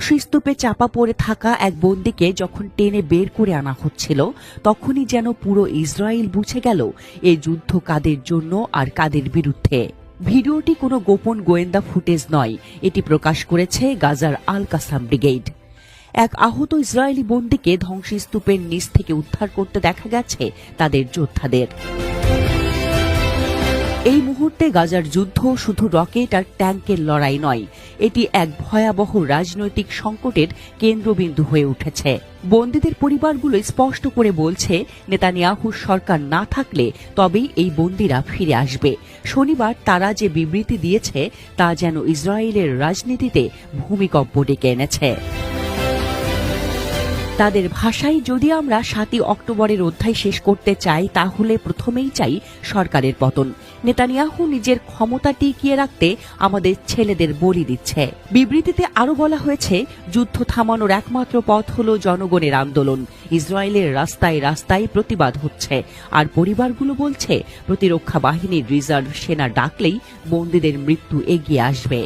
ধ্বংসস্তূপে চাপা পড়ে থাকা এক বন্দিকে যখন টেনে বের করে আনা হচ্ছিল, তখনই যেন পুরো ইসরায়েল বুঝে গেল এই যুদ্ধ কাদের জন্য আর কাদের বিরুদ্ধে। ভিডিওটি কোনো গোপন গোয়েন্দা ফুটেজ নয়, এটি প্রকাশ করেছে গাজার আল কাসাম ব্রিগেড। এক আহত ইসরায়েলি বন্দিকে ধ্বংসস্তূপের নিচ থেকে উদ্ধার করতে দেখা গেছে তাদের যোদ্ধাদের। এই মুহূর্তে গাজার যুদ্ধ শুধু রকেট আর ট্যাঙ্কের লড়াই নয়, এটি এক ভয়াবহ রাজনৈতিক সংকটের কেন্দ্রবিন্দু হয়ে উঠেছে। বন্দীদের পরিবারগুলো স্পষ্ট করে বলছে নেতানিয়াহুর সরকার না থাকলে তবেই এই বন্দীরা ফিরে আসবে। শনিবার তারা যে বিবৃতি দিয়েছে, তা যেন ইসরায়েলের রাজনীতিতে ভূমিকম্প ডেকে এনেছে। তাদের ভাষায় যদি আমরা সাতই অক্টোবরের অধ্যায় শেষ করতে চাই, তাহলে প্রথমেই চাই সরকারের পতন। নেতানিয়াহু নিজের ক্ষমতা টিকিয়ে রাখতে আমাদের ছেলেদের বলি দিচ্ছে। বিবৃতিতে আরও বলা হয়েছে, যুদ্ধ থামানোর একমাত্র পথ হল জনগণের আন্দোলন। ইসরায়েলের রাস্তায় রাস্তায় প্রতিবাদ হচ্ছে। আর পরিবারগুলো বলছে, প্রতিরক্ষা বাহিনীর রিজার্ভ সেনা ডাকলেই বন্দীদের মৃত্যু এগিয়ে আসবে।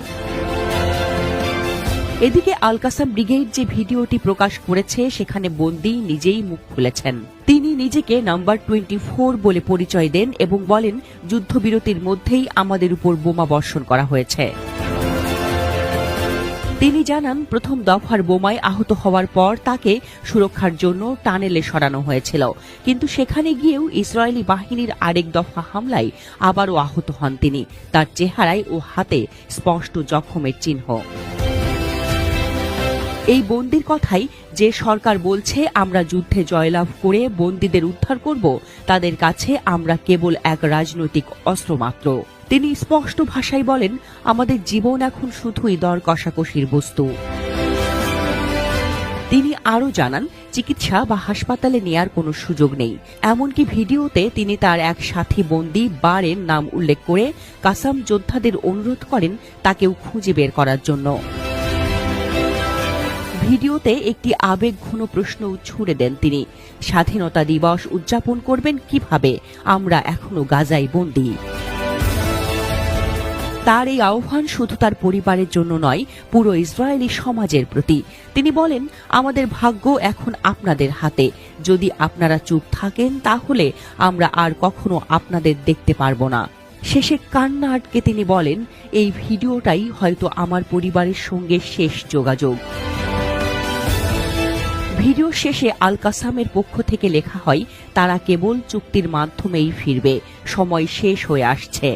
এদিকে আলকাসাম ব্রিগেড যে ভিডিওটি প্রকাশ করেছে, সেখানে বন্দি নিজেই মুখ খুলেছেন। তিনি নিজেকে নাম্বার টোয়েন্টি ফোর বলে পরিচয় দেন এবং বলেন, যুদ্ধবিরতির মধ্যেই আমাদের উপর বোমা বর্ষণ করা হয়েছে। তিনি জানান, প্রথম দফার বোমায় আহত হওয়ার পর তাকে সুরক্ষার জন্য টানেলে সরানো হয়েছিল। কিন্তু সেখানে গিয়েও ইসরায়েলি বাহিনীর আরেক দফা হামলায় আবারও আহত হন তিনি। তার চেহারায় ও হাতে স্পষ্ট জখমের চিহ্ন। এই বন্দির কথাই যে সরকার বলছে, আমরা যুদ্ধে জয়লাভ করে বন্দীদের উদ্ধার করব, তাদের কাছে আমরা কেবল এক রাজনৈতিক অস্ত্র মাত্র তিনি স্পষ্ট ভাষায় বলেন, আমাদের জীবন এখন শুধুই দর কষাকষির বস্তু। তিনি আরও জানান, চিকিৎসা বা হাসপাতালে নেয়ার কোনো সুযোগ নেই। এমনকি ভিডিওতে তিনি তার এক সাথী বন্দি বারের নাম উল্লেখ করে কাসাম যোদ্ধাদের অনুরোধ করেন তাকেও খুঁজে বের করার জন্য। ভিডিওতে একটি আবেগঘন প্রশ্ন ছুড়ে দেন তিনি। স্বাধীনতা দিবস উদযাপন করবেন কীভাবে? আমরা এখনও গাজায় বন্দী। তার এই আহ্বান শুধু তার পরিবারের জন্য নয়, পুরো ইসরায়েলি সমাজের প্রতি। তিনি বলেন, আমাদের ভাগ্য এখন আপনাদের হাতে। যদি আপনারা চুপ থাকেন, তাহলে আমরা আর কখনো আপনাদের দেখতে পারব না। শেষে কান্না আটকে তিনি বলেন, এই ভিডিওটাই হয়তো আমার পরিবারের সঙ্গে শেষ যোগাযোগ। ভিডিও শেষে আল কাসামের পক্ষ থেকে লেখা হয়, তারা কেবল চুক্তির মাধ্যমেই ফিরবে। সময় শেষ হয়ে আসছে।